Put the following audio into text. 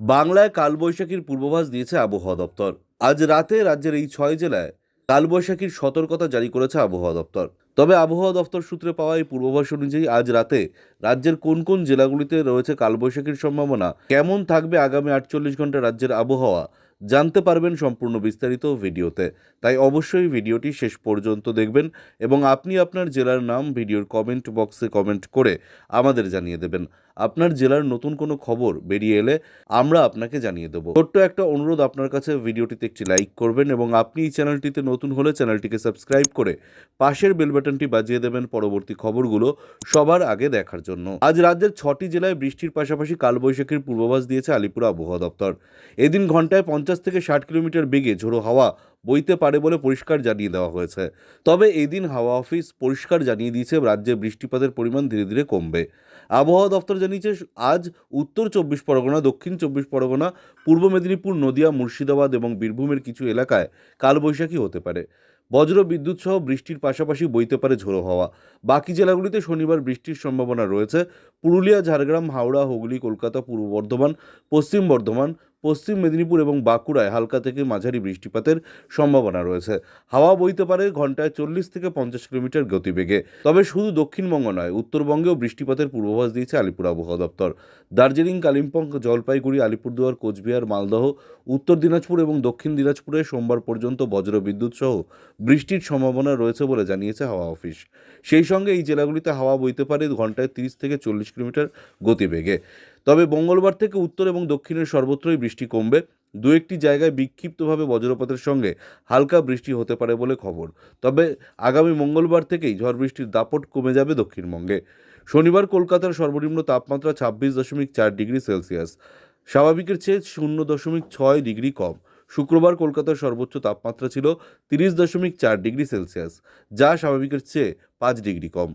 বাংলায় কালবৈশাখীর পূর্বাভাস দিয়েছে আবহাওয়া দপ্তর। আজ রাতে রাজ্যের এই ছয় জেলায় কালবৈশাখীর সতর্কতা জারি করেছে আবহাওয়া দপ্তর। তবে আবহাওয়া দপ্তর সূত্রে পাওয়া এই পূর্বাভাস অনুযায়ী আজ রাতে রাজ্যের কোন কোন জেলাগুলিতে রয়েছে কালবৈশাখীর সম্ভাবনা, কেমন থাকবে আগামী আটচল্লিশ ঘণ্টা রাজ্যের আবহাওয়া জানতে পারবেন সম্পূর্ণ বিস্তারিত ভিডিওতে। তাই অবশ্যই ভিডিওটি শেষ পর্যন্ত দেখবেন এবং আপনি আপনার জেলার নাম ভিডিওর কমেন্ট বক্সে কমেন্ট করে আমাদের জানিয়ে দেবেন। আপনার জেলার নতুন কোনো খবর বেরিয়ে এলে আমরা আপনাকে জানিয়ে দেবো। ছোট্ট একটা অনুরোধ আপনার কাছে, ভিডিওটিতে একটি লাইক করবেন এবং আপনি এই চ্যানেলটিতে নতুন হলে চ্যানেলটিকে সাবস্ক্রাইব করে পাশের বেল বাটনটি বাজিয়ে দেবেন পরবর্তী খবরগুলো সবার আগে দেখার জন্য। আজ রাজ্যের ছটি জেলায় বৃষ্টির পাশাপাশি কালবৈশাখীর পূর্বাভাস দিয়েছে আলিপুর আবহাওয়া দপ্তর। এদিন ঘন্টায় পঞ্চাশ থেকে ষাট কিলোমিটার বেগে ঝোড়ো হাওয়া বইতে পারে বলে পরিষ্কার জানিয়ে দেওয়া হয়েছে। তবে এদিন হাওয়া অফিস পরিষ্কার জানিয়ে দিয়েছে, রাজ্যে বৃষ্টিপাতের পরিমাণ ধীরে ধীরে কমবে। আবহাওয়া দপ্তর জানিয়েছে, আজ উত্তর চব্বিশ পরগনা, দক্ষিণ চব্বিশ পরগনা, পূর্ব মেদিনীপুর, নদিয়া, মুর্শিদাবাদ এবং বীরভূমের কিছু এলাকায় কালবৈশাখী হতে পারে। বজ্র বিদ্যুৎ সহ বৃষ্টির পাশাপাশি বইতে পারে ঝোড়ো হাওয়া। বাকি জেলাগুলিতে শনিবার বৃষ্টির সম্ভাবনা রয়েছে। পুরুলিয়া, ঝাড়গ্রাম, হাওড়া, হুগলি, কলকাতা, পূর্ব বর্ধমান, পশ্চিম বর্ধমান, পশ্চিম মেদিনীপুর এবং বাঁকুড়ায় হালকা থেকে মাঝারি বৃষ্টিপাতের সম্ভাবনা রয়েছে। হাওয়া বইতে পারে ঘন্টায় চল্লিশ থেকে পঞ্চাশ কিলোমিটার গতিবেগে। তবে শুধু দক্ষিণবঙ্গ নয়, উত্তরবঙ্গেও বৃষ্টিপাতের পূর্বাভাস দিয়েছে আলিপুর আবহাওয়া দপ্তর। দার্জিলিং, কালিম্পং, জলপাইগুড়ি, আলিপুরদুয়ার, কোচবিহার, মালদহ, উত্তর দিনাজপুর এবং দক্ষিণ দিনাজপুরে সোমবার পর্যন্ত বজ্র বিদ্যুৎ সহ বৃষ্টির সম্ভাবনা রয়েছে বলে জানিয়েছে হাওয়া অফিস। সেই সঙ্গে এই জেলাগুলিতে হাওয়া বইতে পারে ঘন্টায় তিরিশ থেকে চল্লিশ কিলোমিটার গতিবেগে। তবে মঙ্গলবার থেকে উত্তর এবং দক্ষিণের সর্বত্রই বৃষ্টি কমবে। দু একটি জায়গায় বিক্ষিপ্তভাবে বজ্রপাতের সঙ্গে হালকা বৃষ্টি হতে পারে বলে খবর। তবে আগামী মঙ্গলবার থেকেই ঝড় বৃষ্টির দাপট কমে যাবে দক্ষিণবঙ্গে। শনিবার কলকাতার সর্বনিম্ন তাপমাত্রা ছাব্বিশ দশমিক চার ডিগ্রি সেলসিয়াস। স্বাভাবিকের চেয়ে শূন্য দশমিক ছয় ডিগ্রি কম। শুক্রবার কলকাতার সর্বোচ্চ তাপমাত্রা ছিল তিরিশ দশমিক চার ডিগ্রি সেলসিয়াস, যা স্বাভাবিকের চেয়ে পাঁচ ডিগ্রি কম।